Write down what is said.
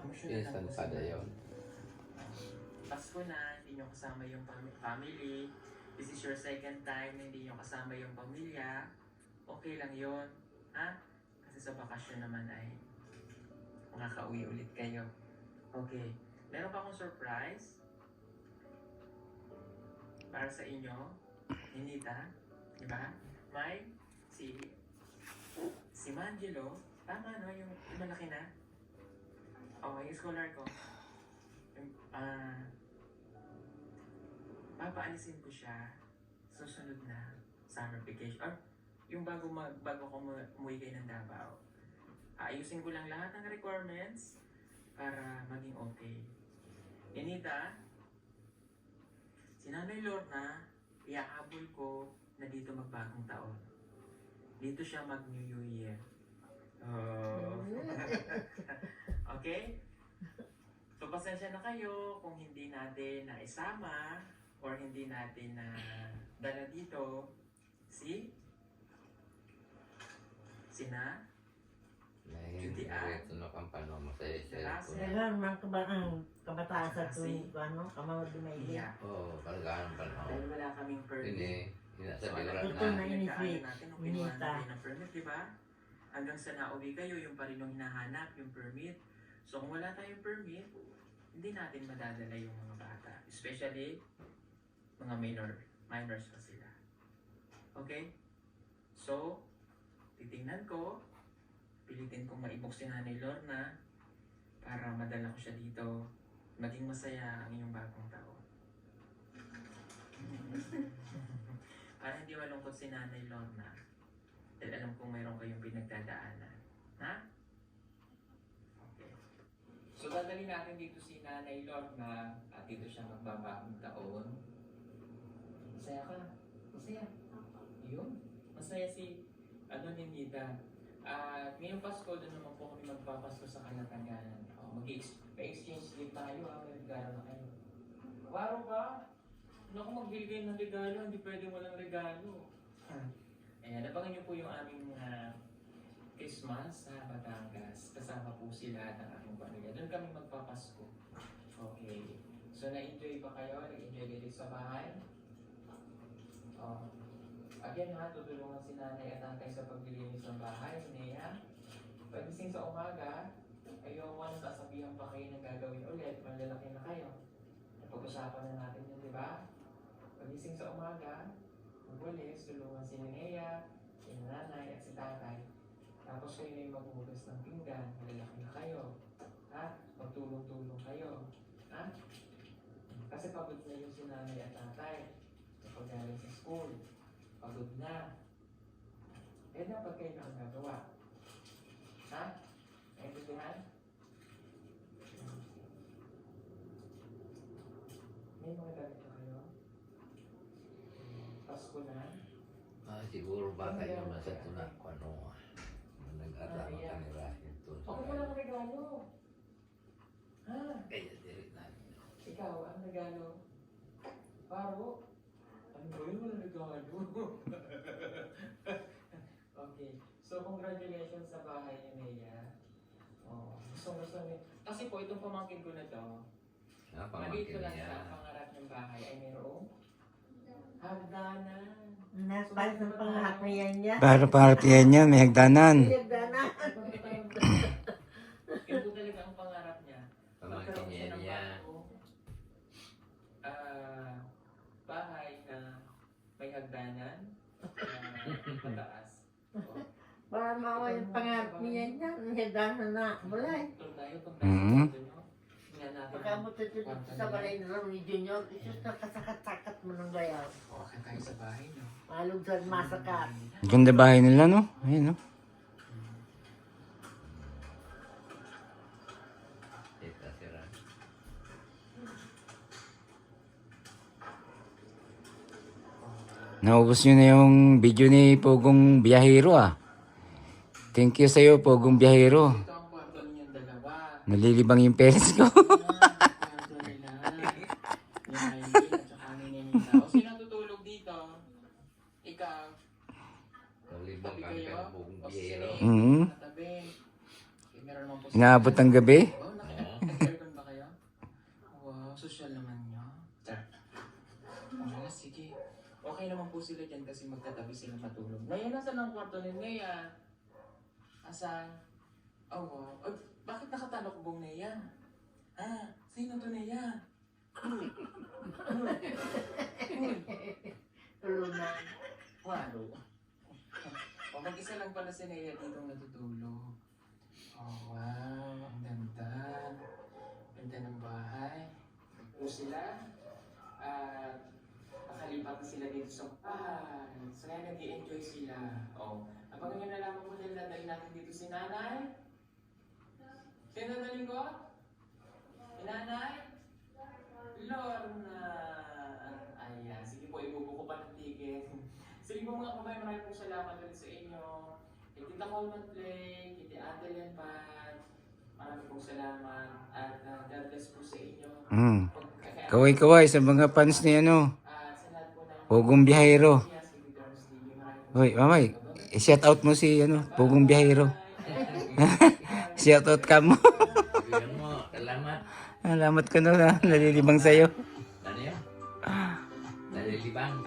Emotional lang Instant po pa sila. yun. Pasko na, hindi nyo kasama yung family. This is your second time na hindi nyo kasama yung pamilya. Okay lang yon Ha? Kasi sa bakasyon naman ay makakauwi ulit kayo. Okay. Meron pa akong surprise para sa inyo. Ninita. Di ba? May si si Mangelo. Tama no? Yung, yung malaki na. Oh, yung scholar ko. Ah, papaalisin ko siya susunod na summer vacation. Or, yung bago, mag, bago ko mu- umuwi kayo ng Davao. Ayusin ko lang lahat ng requirements para maging okay. Inita, si Nanay Lorna, iaabol ko na dito magbagong taon. Dito siya mag New Year. Oh. So, pasensya na kayo kung hindi natin na isama or hindi natin na dala dito si sina Judy Ann? ito na kang paano masaya siya. Kasi- Kailan man ka ba ang kabataan sa tuwing ano, kamawad na may Iya. Oo, oh, kalagaan pa na. Dahil wala kaming permit. Hindi, sinasabi ko lang Ito na. na ini- pinagkaano natin nung kinuha Inita. natin ng permit, di ba? Hanggang sa nauwi kayo, yung pa rin yung hinahanap, yung permit. So kung wala tayong permit, hindi natin madadala yung mga bata. Especially, mga minor, minors pa sila. Okay? So, titingnan ko, pilitin kong maibok si Nanay Lorna para madala ko siya dito. Maging masaya ang iyong bagong taon. para hindi malungkot si Nanay Lorna. Dahil alam kong mayroon kayong pinagdadaanan. Ha? Okay. So, dadali natin dito si Nanay Lorna at dito siya magbabagong taon. Masaya ka? Masaya? Yun. Masaya si, ano ni Nita. At ngayong Pasko, doon naman po kami magpapasko sa Kalatagan. Oh, Mag-exchange din tayo ha, may regalo na kayo. Waro ka? Magbili kayo ng regalo, hindi pwedeng walang regalo. Ayan, abangan niyo po yung aming ah, Christmas sa Batangas. Kasama po sila ng aming pamilya. Doon kami magpapasko. Okay. So, na-enjoy ba kayo? Na-enjoy kayo sa bahay? Oh. Again ha, tutulungan si nanay at tatay sa paglilinis ng bahay. Nea, pagising sa umaga, mo na sasabihan pa kayo ng gagawin ulit. Malalaki na kayo. Napag-usapan na natin yun, di ba? Pagising sa umaga, magwalis, tulungan si Nea, si nanay at si tatay. Tapos kayo yung maghugas ng pinggan. Malalaki na kayo. Ha? Magtulong-tulong kayo. Ha? Kasi pagod na yung si nanay at tatay. Kapag galing sa school, pagod na. Eh, dapat kayo na ang gagawa. Ha? Naintindihan? May mga gamit na kayo? Pasko na? Ah, siguro baka yung nasa tuna ko ano. Nag-arama ka ni Rahil to. Ako mo lang regalo. Ha? Kaya diri na. Ikaw, ang regalo? Paro? Ano ba yun? Walang regalo. okay. So, congratulations sa bahay ni Nea. Oh, gusto gusto ni... Kasi po, itong pamangkin ko na to, Ah, pamangkin ko lang niya. sa pangarap ng bahay ay mayroong hagdanan. Naspas ng pangarap niya niya. Para pangarap yan niya, may hagdanan. Nagdana. Yun po talaga ang pangarap niya. Pamangkin niya ng niya. bagong, ah, bahay na may hagdanan na mataas. Oh. Para mawa yung pangarap niya niya. Nagdana na. Wala eh. Doon tayo pag Mhm. nasa sa balay na lang ni Junior, isus na kasakat-sakat mo ng bayaw. Kawakan tayo sa bahay, no? Malog sa masakat. Ganda bahay nila, no? Ayun, no? Naubos nyo na yung video ni Pogong Biyahero, ah. Thank you sa'yo, Pogong Biyahero. Nalilibang yung parents ko. Ah, kwarto nila. Ni Maylin at saka ni Ninita. O sino tutulog dito? Ikaw. Nalibang Tabi kami kayo? ng buong O si biyero. Nene? Mhm. Katabi. Eh, meron naman po si- Inaabot ng gabi. Oh, sila dyan kasi magtatabi sila matulog. Naya, nasa ang kwarto ni Nea? Asan? Oh, wow. Ay, bakit nakatanok bong Nea? Ah, sino to Nea? Uy. Uy. Walo. O, mag-isa lang pala si Nea dito natutulog. Oh, wow. Ang ganda. Ganda ng bahay. O sila. At na sila dito sa bahay. So, kaya nag enjoy sila. O, abangan nyo na lamang mo dahil dadalhin natin dito si nanay. Sino dadalhin ko? Si nanay? Lorna. Ayan. Sige po, ibubuko pa ng ticket. Sige po mga kabayan, maraming pong salamat ulit sa inyo. Kay Tita Coleman Play, kay Tita Adeline Pat, maraming pong salamat. At uh, God bless po sa inyo. Mm. Kaway-kaway sa mga fans ni ano, At sa lahat po ng Pugong Biyahero. Hoy, mamay, i-shout out mo si ano, Pugong Biyahero. shout out ka mo. Salamat. Salamat ka na, nalilibang sa'yo. Ano yun? Nalilibang.